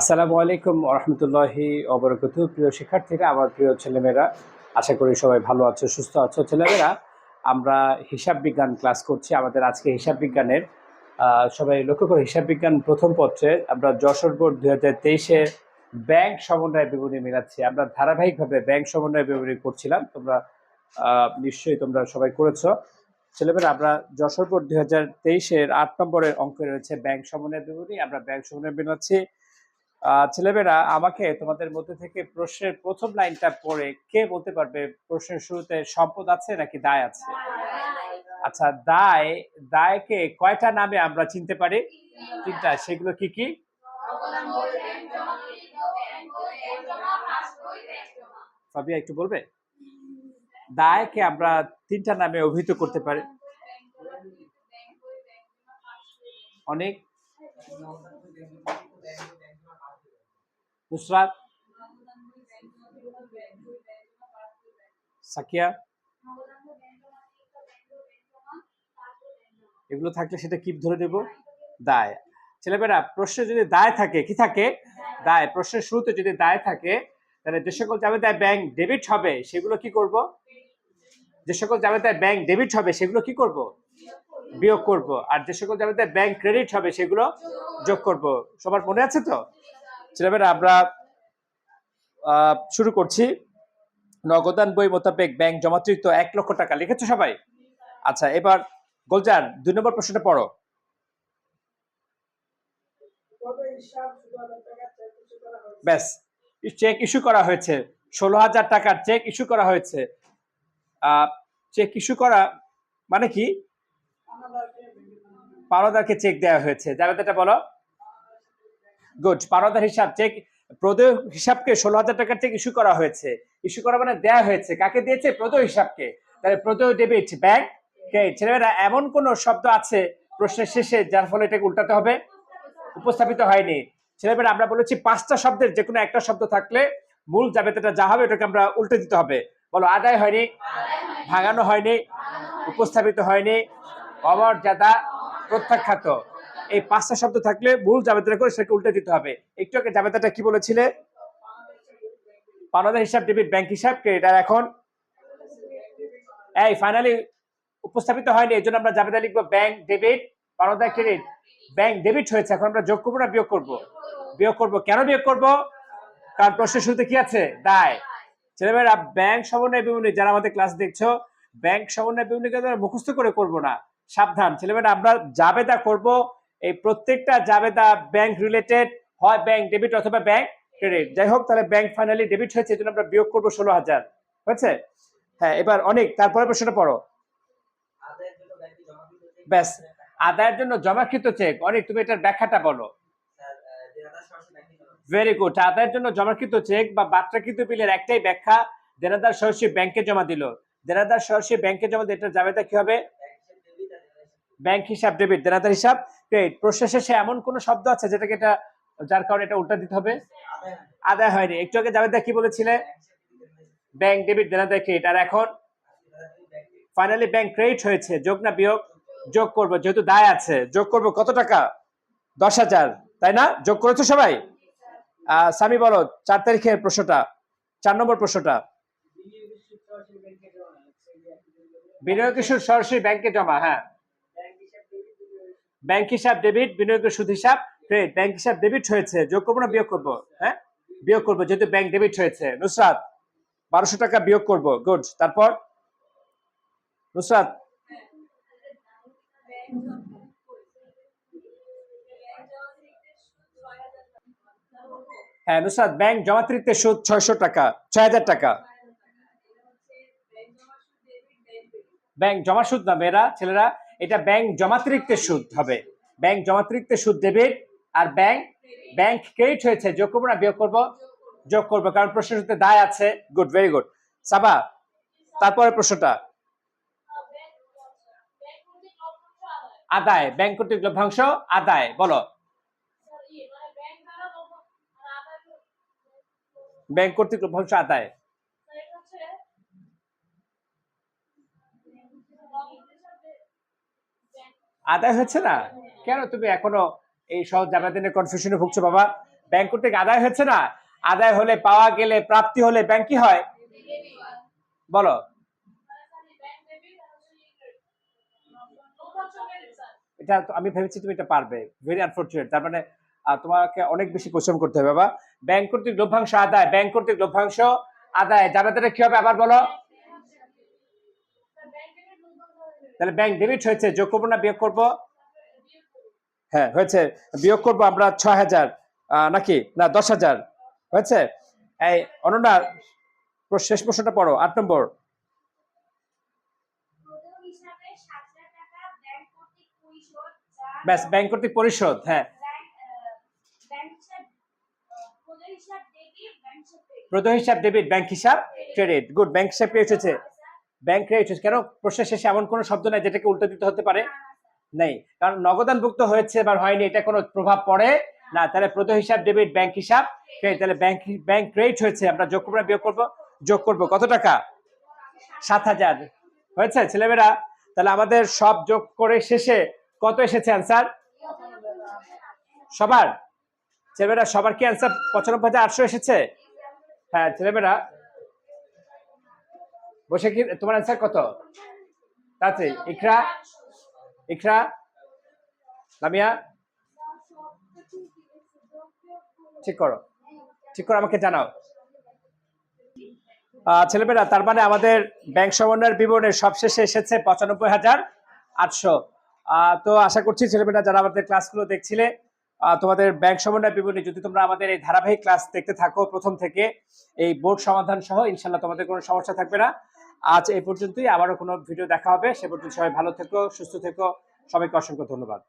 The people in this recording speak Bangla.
আসসালামু আলাইকুম রহমতুল্লাহি অবরকত প্রিয় শিক্ষার্থীরা, আমার প্রিয় ছেলেমেয়েরা, আশা করি সবাই ভালো আছো, সুস্থ আছো। ছেলেমেয়েরা, আমরা হিসাব বিজ্ঞান ক্লাস করছি। আমাদের আজকে হিসাব বিজ্ঞানের সবাই লক্ষ্য করে, হিসাব বিজ্ঞান প্রথম পত্রে আমরা যশোর বোর্ড দুই হাজার তেইশে ব্যাংক সমন্বয় বিবরণী মিলাচ্ছি। আমরা ধারাবাহিকভাবে ব্যাংক সমন্বয় বিবরণী করছিলাম। তোমরা নিশ্চয়ই তোমরা সবাই করেছ। ছেলেমেয়েরা, আমরা যশোর বোর্ড দুই হাজার তেইশের আট নম্বরের অঙ্কে রয়েছে ব্যাংক সমন্বয় বিবরণী। আমরা ব্যাংক সমন্বয় মিলাচ্ছি। ছেলেমেয়েরা, আমাকে তোমাদের মধ্যে থেকে প্রশ্নের প্রথম লাইনটা পড়ে কে বলতে পারবে প্রশ্নের শুরুতে সম্পদ আছে নাকি দায় আছে? আচ্ছা দায়, দায়কে কয়টা নামে আমরা চিনতে পারি? তিনটা, সেগুলো কি কি? ফাবিয়া, একটু বলবে? দায়কে আমরা তিনটা নামে অভিহিত করতে পারি। অনেক? নুসরাত সাকিয়া এগুলো থাকলে সেটা কিপ ধরে দেব দায়। ছেলেমেয়েরা, প্রশ্নে যদি দায় থাকে, কি থাকে? দায়। প্রশ্নের শুরুতে যদি দায় থাকে, তাহলে যে সকল জাবেদায় ব্যাংক ডেবিট হবে, সেগুলো কি করব? যে সকল জাবেদায় ব্যাংক ডেবিট হবে, সেগুলো কি করব? বিয়োগ করব। আর যে সকল জাবেদায় ব্যাংক ক্রেডিট হবে, সেগুলো যোগ করব। সবার মনে আছে তো? ছেলেমেয়েরা আমরা শুরু করছি। নগদান বই মোতাবেক ব্যাংক জমাতিরিক্ত এক লক্ষ টাকা। লিখেছো সবাই? আচ্ছা এবার গোলজার দুই নম্বর প্রশ্নটা পড়ো। ব্যাস চেক ইস্যু করা হয়েছে। ষোলো হাজার টাকার চেক ইস্যু করা হয়েছে। চেক ইস্যু করা মানে কি? পারদারকে চেক দেওয়া হয়েছে। জাবেদাটা বলো। গুড পারদার হিসাব চেক প্রদেয় হিসাবকে ষোলো হাজার টাকার চেক ইস্যু করা হয়েছে। ইস্যু করা মানে দেয়া হয়েছে। কাকে দিয়েছে? প্রদেয় হিসাবকে। তাহলে প্রদেয় ডেবিট ব্যাংক ছেলেমেয়েরা, এমন কোন শব্দ আছে প্রশ্নের শেষে যার ফলে এটাকে উল্টাতে হবে? উপস্থাপিত হয়নি। ছেলেমেয়েরা, আমরা বলেছি পাঁচটা শব্দের যে কোনো একটা শব্দ থাকলে মূল যাবে জাবেদাটা যা হবে এটাকে আমরা উল্টে দিতে হবে। বলো, আদায় হয়নি? ভাঙানো হয়নি? উপস্থাপিত হয়নি? অমর্যাদা প্রত্যাখ্যাত। এই পাঁচটা শব্দ থাকলে ভুল জাবেদাটা করে সেটাকে উল্টে দিতে হবে। একটু আগে জাবেদাটা কি বলেছিলে? পাওনাদার হিসাব, ডেবিট ব্যাংক হিসাবকে এটা এখন? এই ফাইনালি উপস্থাপিত হয়নি এই জন্য আমরা জাবেদা লিখব ব্যাংক, ডেবিট পাওনাদার ক্রেডিট। ব্যাংক, ডেবিট হয়েছে, এখন আমরা যোগ করব না বিয়োগ করব? বিয়োগ করব কেন বিয়োগ করব? কারণ প্রশ্নের শুরুতে কি আছে? দায়। ছেলেমেয়েরা, ব্যাংক সমন্বয় বিবরণী যারা আমাদের ক্লাস দেখছ, ব্যাংক সমন্বয় বিবরণীকে মুখস্থ করে করব না। সাবধান। ছেলেমেয়েরা, আমরা জাবেদা করব এই প্রত্যেকটা জাবেদা ব্যাংক রিলেটেড হয় ব্যাংক ডেবিট অথবা ব্যাংক ক্রেডিট যাই হোক, তাহলে ব্যাংক ফাইনালি ডেবিট হয়েছে, এই জন্য আমরা বিয়োগ করব ষোলো হাজার। হয়েছে? হ্যাঁ এবার অনেক তারপরে প্রশ্নটা পড়ো। ব্যাস, আদায়ের জন্য জমাকৃত চেক অনেক, তুমি এটার ব্যাখ্যাটা বলো। ভেরি গুড আদায়ের জন্য জমাকৃত চেক বা বাত্রাকৃত বিলের একটাই ব্যাখ্যা, দেনাদার সরাসরি ব্যাংকে জমা দিল। দেনাদার সরাসরি ব্যাংকে জমা দিলে এটা জাবেদা কি হবে? ব্যাংক হিসাব ডেবিট দেনাদার হিসাব। ক্রেডিট প্রশ্নের শেষে এমন কোন শব্দ আছে যেটাকে এটা যার কারণে এটা উল্টা দিতে হবে? আদায় হয়নি। একটু আগে জাবেদা কি বলেছিলে? ব্যাংক ডেবিট দেনা দেনাদার ক্রেডিট আর এখন? ফাইনালি ব্যাংক ক্রেডিট হয়েছে। যোগ না বিয়োগ? যোগ করব। যেহেতু দায় আছে যোগ করব কত টাকা? দশ হাজার। তাই না? যোগ করেছ সবাই? সামি বলো চার তারিখের প্রশ্নটা। চার নম্বর প্রশ্নটা। বিনিয়োগ সুদ সরাসরি ব্যাংকে জমা হ্যাঁ। ব্যাংক হিসাব, ডেবিট বিনিয়োগের সুদ হিসাব ক্রেডিট ব্যাংক হিসাব, ডেবিট হয়েছে। যোগ করব না বিয়োগ করব? হ্যাঁ? বিয়োগ করব, যেহেতু ব্যাংক ডেবিট হয়েছে। নুসরাত, বারোশো টাকা বিয়োগ করব। গুড। তারপর? নুসরাত হ্যাঁ নুসরাত, ব্যাংক জমাতিরিক্তের সুদ ছয়শো টাকা, ছয় হাজার টাকা। ব্যাংক জমা সুদ না, মেয়েরা, ছেলেরা? এটা ব্যাংক জমাতিরিক্তের সুদ হবে। ব্যাংক জমাতিরিক্তের সুদ ডেবিট আর ব্যাংক ব্যাংক ক্রেডিট হয়েছে, যোগ করব না, বিয়োগ করব? যোগ করব, কারণ প্রশ্নের সাথে দায় আছে। গুড ভেরি গুড সাবা তারপরে প্রশ্নটা। আদায় ব্যাংক কর্তৃক লভ্যাংশ, আদায়, বলো। ব্যাংক কর্তৃক লভ্যাংশ, আদায়। আদায় হচ্ছে না? কেন তুমি এখনও এই সহজ জামাদিনের কনফিউশনে ভুগছো বাবা? ব্যাংক কর্তৃক আদায় হচ্ছে না? আদায় হলে পাওয়া গেলে প্রাপ্তি হলে ব্যাংক কি হয়? বলো। এটা আমি ভেবেছি তুমি এটা পারবে। ভেরি আনফর্চুনেট তার মানে তোমাকে অনেক বেশি পরিশ্রম করতে হবে বাবা। ব্যাংক কর্তৃক লভ্যাংশ আদায় ব্যাংক কর্তৃক লভ্যাংশ আদায়। জানাতে কি হবে আবার বলো? তাহলে ব্যাংক ডেবিট হয়েছে যোগ করব না বিয়োগ করব? হ্যাঁ হয়েছে। বিয়োগ করব আমরা ছয় হাজার নাকি? না দশ হাজার। হয়েছে? এই অনন্যা শেষ প্রশ্নটা পড়ো আট নম্বর। ব্যাস ব্যাংক কর্তৃক পরিশোধ হ্যাঁ। ব্যাংক হিসাব প্রথম হিসাব ডেবিট ব্যাংক হিসাব ক্রেডিট গুড ব্যাংক হিসাব ক্রেডিট হচ্ছে ব্যাংক ক্রেডিট কেন? প্রশ্নের শেষে এমন কোনো শব্দ নাই যেটাকে উল্টো দিতে হতে পারে? নেই। কারণ নগদানভুক্ত হয়েছে বা হয়নি, এটা কোনো প্রভাব পড়ে না। তাহলে প্রথম হিসাব, ডেবিট, ব্যাংক হিসাব। তাহলে ব্যাংক ব্যাংক ক্রেডিট হয়েছে, আমরা যোগ করব বিয়োগ করব? যোগ করব। কত টাকা? সাত হাজার। হয়েছে, ছেলেমেয়েরা? তাহলে আমাদের সব যোগ করে শেষে কত এসেছে অ্যান্সার? সবার? ছেলেমেয়েরা, সবার কি অ্যান্সার? পঁচানব্বই হাজার আটশো এসেছে? হ্যাঁ ছেলেমেয়েরা বসে কি তোমার অ্যান্সার কত? তাতে, ইকরা ইকরা লামিয়া ঠিক করো ঠিক করো, আমাকে জানাও। ছেলেমেয়েরা, তার মানে আমাদের ব্যাংক সমন্বয়ের বিবরণের সবশেষে এসেছে পঁচানব্বই হাজার আটশো। তো আশা করছি ছেলেমেয়েরা, যারা আমাদের ক্লাসগুলো দেখছিলে তোমাদের ব্যাংক সমন্বয় বিবরণী যদি তোমরা আমাদের এই ধারাবাহিক ক্লাস দেখতে থাকো প্রথম থেকে, এই বোর্ড সমাধান সহ ইনশাল্লাহ তোমাদের কোনো সমস্যা থাকবে না। আজ এই পর্যন্তই। আবারও কোনো ভিডিও দেখা হবে। সে পর্যন্ত সবাই ভালো থেকো, সুস্থ থেকো। সবাইকে অসংখ্য ধন্যবাদ।